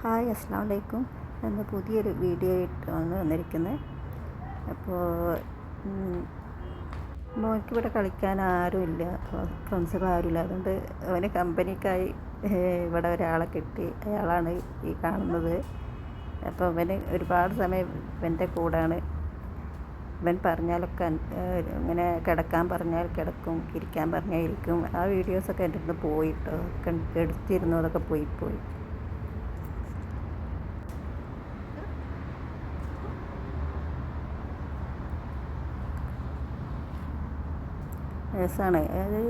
Hi അസ്സാം വലൈക്കും ഇന്ന് പുതിയൊരു വീഡിയോ ആയിട്ട് വന്ന് വന്നിരിക്കുന്നത്. അപ്പോൾ മോനിക്കിവിടെ കളിക്കാൻ ആരുമില്ല. ഫ്രണ്ട്സുകൾ ആരുമില്ല. അതുകൊണ്ട് അവന് കമ്പനിക്കായി ഇവിടെ ഒരാളെ കിട്ടി. അയാളാണ് ഈ കാണുന്നത്. അപ്പോൾ അവന് ഒരുപാട് സമയം ഇവന്റെ കൂടാണ്. ഇവൻ പറഞ്ഞാലൊക്കെ ഇങ്ങനെ കിടക്കാൻ പറഞ്ഞാൽ കിടക്കും ഇരിക്കാൻ പറഞ്ഞാൽ ഇരിക്കും. ആ വീഡിയോസൊക്കെ എന്റെ അടുത്ത് പോയിട്ടോ എടുത്തിരുന്നതൊക്കെ എടുത്തിരുന്നു അതൊക്കെ പോയി പോയി. രസമാണ് അത്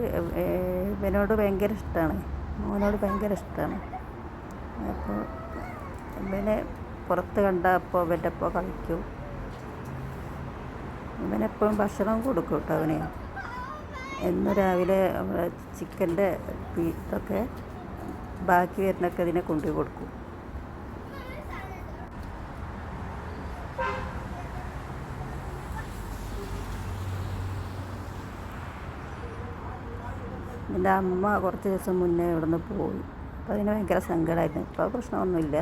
ഇവനോട് ഭയങ്കര ഇഷ്ടമാണ് മോനോട് ഭയങ്കര ഇഷ്ടമാണ് അപ്പോൾ ഇവനെ പുറത്ത് കണ്ട അപ്പോൾ ഇവന്റെ ഒപ്പം കളിക്കും. ഇവനെപ്പോഴും ഭക്ഷണം കൊടുക്കും കേട്ടോ അവന്. എന്നും രാവിലെ ചിക്കന്റെ ഇതൊക്കെ ബാക്കി വരുന്നൊക്കെ ഇതിനെ കൊണ്ടുപോയി കൊടുക്കും. എന്റെ അമ്മ കുറച്ച് ദിവസം മുന്നേ ഇവിടെ നിന്ന് പോയി. അപ്പോൾ അതിന് ഭയങ്കര സങ്കടമായിരുന്നു. ഇപ്പോൾ പ്രശ്നമൊന്നുമില്ല.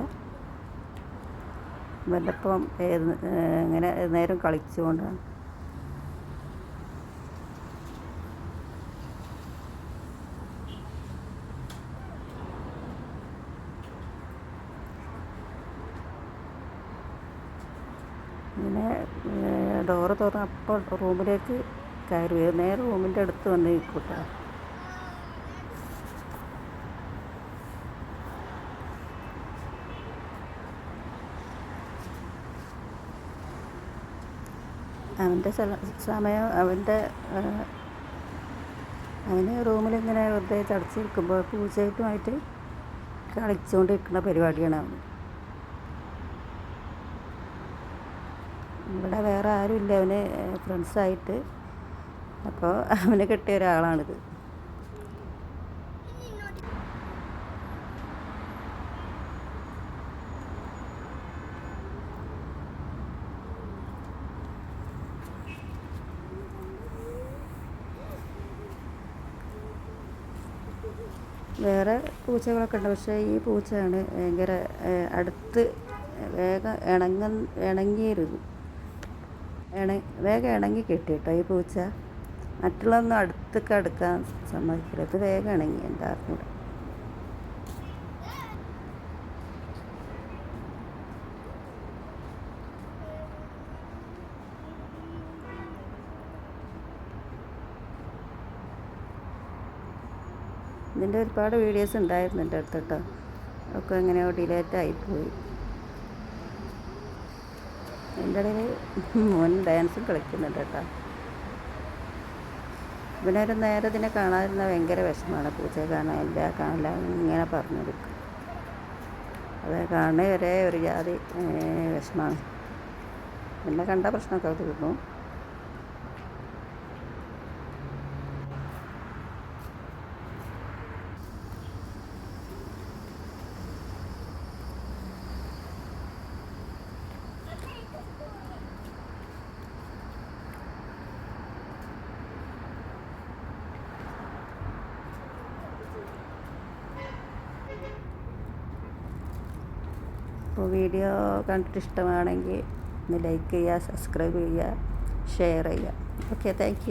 വല്ലപ്പം ഏത് ഇങ്ങനെ നേരം കളിച്ചുകൊണ്ടാണ്. ഇങ്ങനെ ഡോറ് തുറന്ന് അപ്പോൾ റൂമിലേക്ക് കയറി നേരെ റൂമിന്റെ അടുത്ത് വന്ന് നിൽക്കൂട്ടോ അവന്റെ സമയം അവന്റെ അവന് റൂമിലിങ്ങനെ വെറുതെ ചടച്ചിരിക്കുമ്പോൾ പൂച്ചയായിട്ടുമായിട്ട് കളിച്ചുകൊണ്ടിരിക്കുന്ന പരിപാടിയാണ് അവൻ. ഇവിടെ വേറെ ആരുമില്ല. അവന് ഫ്രണ്ട്സായിട്ട് അപ്പോൾ അവന് കിട്ടിയ ഒരാളാണിത്. വേറെ പൂച്ചകളൊക്കെ ഉണ്ട്. പക്ഷേ ഈ പൂച്ചയാണ് ഭയങ്കര അടുത്ത് വേഗം ഇണങ്ങ ഇണങ്ങിയിരുന്നു ഇണ വേഗം ഇണങ്ങി കിട്ടി കേട്ടോ ഈ പൂച്ച? മറ്റുള്ളതൊന്നും അടുത്തൊക്കെ അടുക്കാൻ സമ്മതിക്കില്ല. ഇത് വേഗം ഇണങ്ങി എന്താ അറിഞ്ഞൂടെ. ഇതിന്റെ ഒരുപാട് വീഡിയോസ് ഉണ്ടായിരുന്നു എന്റെ അടുത്ത് കേട്ടോ. ഒക്കെ എങ്ങനെയോ ഡിലേറ്റ് ആയിപ്പോയി എന്റെ ഇടയിൽ മോൻ ഡാൻസും കളിക്കുന്നുണ്ട് കേട്ടോ. ഇവനൊരു നേരെ ഇതിനെ കാണാതിരുന്ന ഭയങ്കര വിഷമമാണ്. പൂച്ചയെ കാണാനില്ല കാണില്ല ഇങ്ങനെ പറഞ്ഞെടുക്കും അത് കാണുന്ന ഒരേ ഒരു ജാതി വിഷമമാണ്. പിന്നെ കണ്ട പ്രശ്നമൊക്കെ തീർന്നു. അപ്പോൾ വീഡിയോ കണ്ടിട്ട് ഇഷ്ടമാണെങ്കിൽ ഒന്ന് ലൈക്ക് ചെയ്യുക സബ്സ്ക്രൈബ് ചെയ്യുക ഷെയർ ചെയ്യുക. Okay thank